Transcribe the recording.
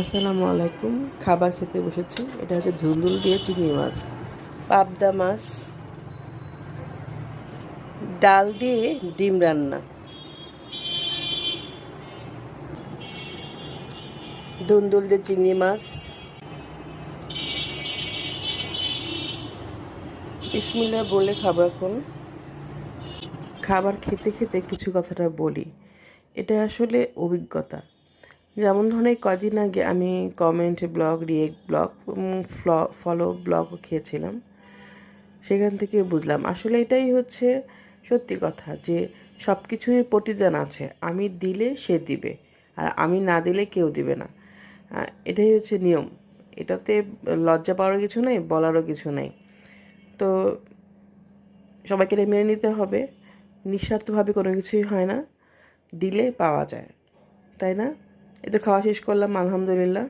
আসসালামু আলাইকুম। খাবার খেতে বসেছি। এটা হচ্ছে ধুন্দুল দিয়ে চিংড়ি মাছ। পাবদা মাছ, ডাল দিয়ে ডিম রান্না। ধুন্দুল দিয়ে চিংড়ি মাছ। বিসমিল্লাহ বলে খাবার এখন। খাবার খেতে খেতে কিছু কথাটা বলি। এটা আসলে অভিজ্ঞতা। যেমন ধরনের কদিন আগে আমি comment blog react blog follow ব্লগও খেয়েছিলাম। সেখান থেকে বুঝলাম, আসলে এটাই হচ্ছে সত্যি কথা যে সব কিছুরই প্রতিদান আছে। আমি দিলে সে দিবে, আর আমি না দিলে কেউ দিবে না। এটাই হচ্ছে নিয়ম। এটাতে লজ্জা পাওয়ারও কিছু নেই, বলারও কিছু নেই। তো সবাইকে এটা মেনে নিতে হবে। নিঃস্বার্থভাবে কোনো কিছুই হয় না। দিলে পাওয়া যায়, তাই না? এ তো খাওয়া শেষ করলাম আলহামদুলিল্লাহ।